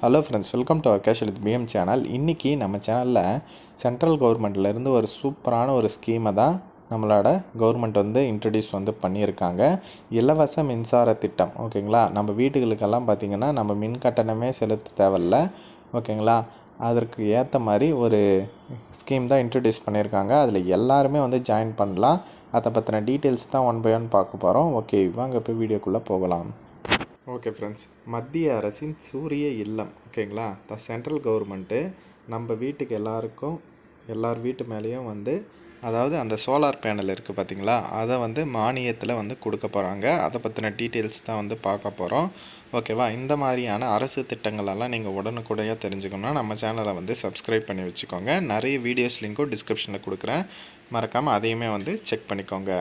Hello friends welcome to our cash with PM channel இன்றைக்கி நம்ம சேனலில் சென்ட்ரல் கவர்மெண்ட்லேருந்து ஒரு சூப்பரான ஒரு ஸ்கீமை தான் நம்மளோட கவர்மெண்ட் வந்து இன்ட்ரடியூஸ் வந்து பண்ணியிருக்காங்க. இலவச மின்சார திட்டம் ஓகேங்களா? நம்ம வீடுகளுக்கெல்லாம் பார்த்திங்கன்னா நம்ம மின் கட்டணமே செலுத்த தேவையில்ல ஓகேங்களா? அதற்கு ஏற்ற மாதிரி ஒரு ஸ்கீம் தான் இன்ட்ரடியூஸ் பண்ணியிருக்காங்க. அதில் எல்லாருமே வந்து ஜாயின் பண்ணலாம். அதை பற்றின டீட்டெயில்ஸ் தான் ஒன் பை ஒன் பார்க்க போகிறோம் ஓகே வாங்க இப்போ வீடியோக்குள்ளே போகலாம். ஓகே ஃப்ரெண்ட்ஸ் மத்திய அரசின் சூரிய இல்லம் ஓகேங்களா த சென்ட்ரல் கவர்மெண்ட்டு நம்ம வீட்டுக்கு எல்லாருக்கும் எல்லார் வீட்டு மேலேயும் வந்து அதாவது அந்த சோலார் பேனல் இருக்குது பார்த்தீங்களா அதை வந்து மானியத்தில் வந்து கொடுக்க போகிறாங்க அதை பற்றின டீட்டெயில்ஸ் தான் வந்து பார்க்க போகிறோம் ஓகேவா இந்த மாதிரியான அரசு திட்டங்களெல்லாம் நீங்கள் உடனுக்குடையாக தெரிஞ்சுக்கணும்னா நம்ம சேனலை வந்து சப்ஸ்கிரைப் பண்ணி வச்சுக்கோங்க. நிறைய வீடியோஸ் லிங்க்கும் டிஸ்கிரிப்ஷனில் கொடுக்குறேன். மறக்காமல் அதையுமே வந்து செக் பண்ணிக்கோங்க.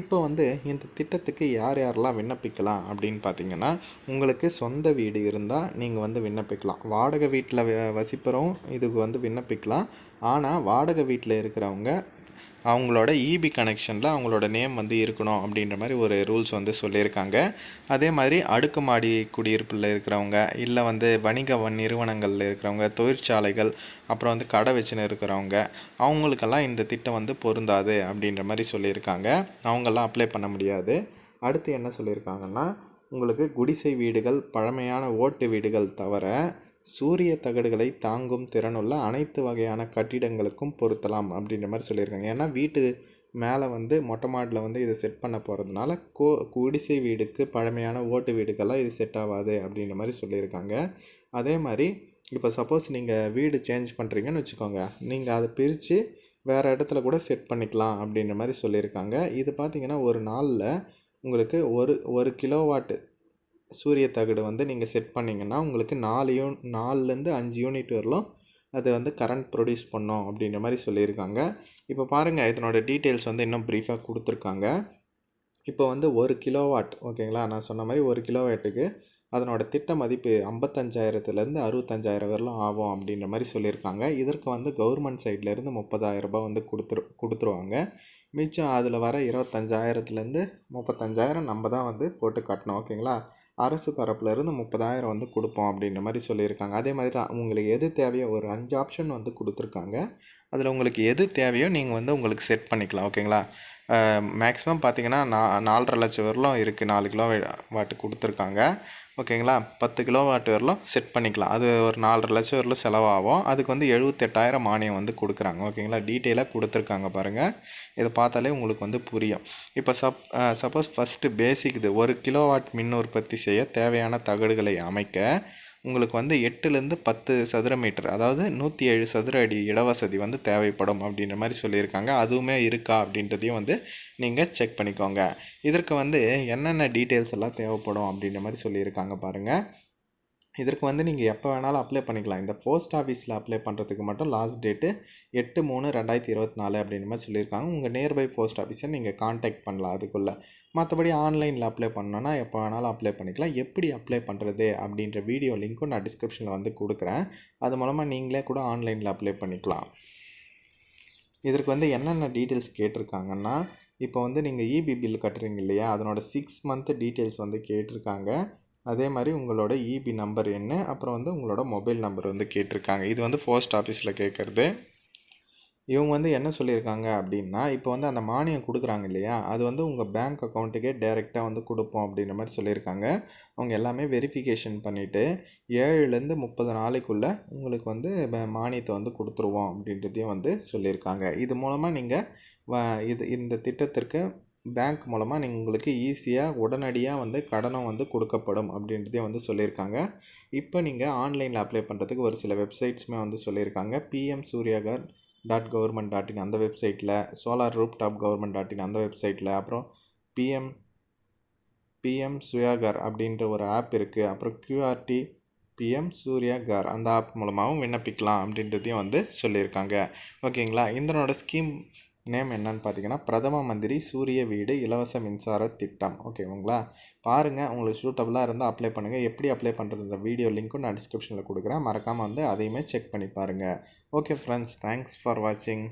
இப்போ வந்து இந்த திட்டத்துக்கு யார் யாரெல்லாம் விண்ணப்பிக்கலாம் அப்படின்னு பார்த்தீங்கன்னா உங்களுக்கு சொந்த வீடு இருந்தால் நீங்கள் வந்து விண்ணப்பிக்கலாம். வாடகை வீட்டில் வசிப்பறவும் இதுக்கு வந்து விண்ணப்பிக்கலாம். ஆனால் வாடகை வீட்டில் இருக்கிறவங்க அவங்களோட இபி கனெக்ஷனில் அவங்களோட நேம் வந்து இருக்கணும் அப்படின்ற மாதிரி ஒரு ரூல்ஸ் வந்து சொல்லியிருக்காங்க. அதே மாதிரி அடுக்குமாடி குடியிருப்பில் இருக்கிறவங்க இல்லை வந்து வணிக நிறுவனங்களில் இருக்கிறவங்க தொழிற்சாலைகள் அப்புறம் வந்து கடை வச்சுன்னு இருக்கிறவங்க அவங்களுக்கெல்லாம் இந்த திட்டம் வந்து பொருந்தாது அப்படின்ற மாதிரி சொல்லியிருக்காங்க. அவங்கெல்லாம் அப்ளை பண்ண முடியாது. அடுத்து என்ன சொல்லியிருக்காங்கன்னா உங்களுக்கு குடிசை வீடுகள் பழமையான ஓட்டு வீடுகள் தவிர சூரிய தகடுகளை தாங்கும் திறனுள்ள அனைத்து வகையான கட்டிடங்களுக்கும் பொருத்தலாம் அப்படின்ற மாதிரி சொல்லியிருக்காங்க. ஏன்னா வீட்டு மேலே வந்து மொட்டை மாடில் வந்து இதை செட் பண்ண போகிறதுனால கோ குடிசை வீடுக்கு பழமையான ஓட்டு வீடுக்கெல்லாம் இது செட் ஆகாது அப்படின்ற மாதிரி சொல்லியிருக்காங்க. அதே மாதிரி இப்போ சப்போஸ் நீங்கள் வீடு சேஞ்ச் பண்ணுறீங்கன்னு வச்சுக்கோங்க. நீங்கள் அதை பிரித்து வேறு இடத்துல கூட செட் பண்ணிக்கலாம் அப்படின்ற மாதிரி சொல்லியிருக்காங்க. இது பார்த்திங்கன்னா ஒரு நாளில் உங்களுக்கு ஒரு ஒரு கிலோவாட்டு சூரிய தகடு வந்து நீங்கள் செட் பண்ணிங்கன்னா உங்களுக்கு நாலு யூ நாலுலேருந்து அஞ்சு யூனிட் வரலாம் அது வந்து கரண்ட் ப்ரொடியூஸ் பண்ணோம் அப்படின்ற மாதிரி சொல்லியிருக்காங்க. இப்போ பாருங்கள் இதனோட டீட்டெயில்ஸ் வந்து இன்னும் ப்ரீஃபாக கொடுத்துருக்காங்க. இப்போ வந்து ஒரு கிலோவாட் ஓகேங்களா? நான் சொன்ன மாதிரி ஒரு கிலோவாட்டுக்கு அதனோட திட்ட மதிப்பு ஐம்பத்தஞ்சாயிரத்துலேருந்து அறுபத்தஞ்சாயிரம் வரலாம் ஆகும் அப்படின்ற மாதிரி சொல்லியிருக்காங்க. இதற்கு வந்து கவர்மெண்ட் சைட்லேருந்து முப்பதாயிரம் ரூபாய் வந்து கொடுத்துரு கொடுத்துருவாங்க. மிச்சம் அதில் வர இருபத்தஞ்சாயிரத்துலேருந்து முப்பத்தஞ்சாயிரம் நம்ம தான் வந்து போட்டு கட்டணும் ஓகேங்களா? அரசு தரப்புலேருந்து முப்பதாயிரம் வந்து கொடுப்போம் அப்படின்ற மாதிரி சொல்லியிருக்காங்க. அதே மாதிரி உங்களுக்கு எது தேவையோ ஒரு அஞ்சு ஆப்ஷன் வந்து கொடுத்துருக்காங்க. அதில் உங்களுக்கு எது தேவையோ நீங்கள் வந்து உங்களுக்கு செட் பண்ணிக்கலாம் ஓகேங்களா மேக்ஸிமம் பார்த்தீங்கன்னா நா நாலரை லட்சம் வரலும் இருக்குது நாலு கிலோ வாட்டு கொடுத்துருக்காங்க. ஓகேங்களா? பத்து கிலோ வாட் வரலும் செட் பண்ணிக்கலாம். அது ஒரு நாலரை லட்சம் வரலும் செலவாகும். அதுக்கு வந்து எழுபத்தெட்டாயிரம் மானியம் வந்து கொடுக்குறாங்க. ஓகேங்களா? டீட்டெயிலாக கொடுத்துருக்காங்க பாருங்கள் இதை பார்த்தாலே உங்களுக்கு வந்து புரியும். இப்போ சப் சப்போஸ் ஃபஸ்ட்டு பேசிக் இது. ஒரு கிலோ வாட் மின் உற்பத்தி செய்ய தேவையான தகடுகளை அமைக்க உங்களுக்கு வந்து எட்டுலேருந்து பத்து சதுர மீட்டர் அதாவது நூற்றி ஏழு சதுர அடி இடவசதி வந்து தேவைப்படும் அப்படின்ற மாதிரி சொல்லியிருக்காங்க. அதுவுமே இருக்கா அப்படின்றதையும் வந்து நீங்கள் செக் பண்ணிக்கோங்க. இதற்கு வந்து என்னென்ன டீட்டெயில்ஸ் எல்லாம் தேவைப்படும் அப்படின்ற மாதிரி சொல்லியிருக்காங்க பாருங்கள் இதற்கு வந்து நீங்கள் எப்போ வேணாலும் அப்ளை பண்ணிக்கலாம். இந்த போஸ்ட் ஆஃபீஸில் அப்ளை பண்ணுறதுக்கு மட்டும் லாஸ்ட் டேட்டு எட்டு மூணு ரெண்டாயிரத்தி இருபத்தி நாலு அப்படின்ற மாதிரி சொல்லியிருக்காங்க. உங்கள் நியர்பை போஸ்ட் ஆஃபீஸை நீங்கள் காண்டாக்ட் பண்ணலாம் அதுக்குள்ளே. மற்றபடி ஆன்லைனில் அப்ளை பண்ணோன்னா எப்போ வேணாலும் அப்ளை பண்ணிக்கலாம். எப்படி அப்ளை பண்ணுறது அப்படின்ற வீடியோ லிங்க்கும் நான் டிஸ்கிரிப்ஷனில் வந்து கொடுக்குறேன். அது மூலமாக நீங்களே கூட ஆன்லைனில் அப்ளை பண்ணிக்கலாம். இதற்கு வந்து என்னென்ன டீட்டெயில்ஸ் கேட்டிருக்காங்கன்னா இப்போ வந்து நீங்கள் இபி பில் கட்டுறீங்க இல்லையா? அதனோட சிக்ஸ் மந்த் டீட்டெயில்ஸ் வந்து கேட்டிருக்காங்க. அதே மாதிரி உங்களோட இபி நம்பர் என்ன? அப்புறம் வந்து உங்களோட மொபைல் நம்பர் வந்து கேட்டிருக்காங்க. இது வந்து போஸ்ட் ஆஃபீஸில் கேட்குறது இவங்க வந்து என்ன சொல்லியிருக்காங்க அப்படின்னா இப்போ வந்து அந்த மானியம் கொடுக்குறாங்க இல்லையா? அது வந்து உங்கள் பேங்க் அக்கௌண்ட்டுக்கே டைரெக்டாக வந்து கொடுப்போம் அப்படின்ற மாதிரி சொல்லியிருக்காங்க. அவங்க எல்லாமே வெரிஃபிகேஷன் பண்ணிவிட்டு ஏழுலேருந்து முப்பது நாளைக்குள்ளே உங்களுக்கு வந்து மானியத்தை வந்து கொடுத்துருவோம் அப்படின்றதையும் வந்து சொல்லியிருக்காங்க. இது மூலமாக நீங்கள் இது இந்த திட்டத்திற்கு பேங்க் மூலமாக நீங்கள் உங்களுக்கு ஈஸியாக உடனடியாக வந்து கடனும் வந்து கொடுக்கப்படும் அப்படின்றதையும் வந்து சொல்லியிருக்காங்க. இப்போ நீங்கள் ஆன்லைனில் அப்ளை பண்ணுறதுக்கு ஒரு சில வெப்சைட்ஸுமே வந்து சொல்லியிருக்காங்க. PM Suryaghar dot government dot in அந்த வெப்சைட்டில் solar rooftop government dot in அந்த வெப்சைட்டில் அப்புறம் பிஎம் பிஎம் சுயாகர் அப்படின்ற ஒரு ஆப் இருக்குது அப்புறம் கியூஆர்டி பிஎம் சூர்யா கார் அந்த ஆப் மூலமாகவும் விண்ணப்பிக்கலாம் அப்படின்றதையும் வந்து சொல்லியிருக்காங்க. ஓகேங்களா இதனோட ஸ்கீம் நேம் என்னன்னு பார்த்தீங்கன்னா பிரதம மந்திரி சூரிய வீடு இலவச மின்சார திட்டம். ஓகேங்களா? பாருங்கள் உங்களுக்கு சூட்டபுளாக இருந்தால் அப்ளை பண்ணுங்கள் எப்படி அப்ளை பண்ணுறது வீடியோ லிங்க்கும் நான் டிஸ்கிரிப்ஷனில் கொடுக்குறேன். மறக்காமல் வந்து அதையுமே செக் பண்ணி பாருங்கள் ஓகே ஃப்ரெண்ட்ஸ் தேங்க்ஸ் ஃபார் வாட்சிங்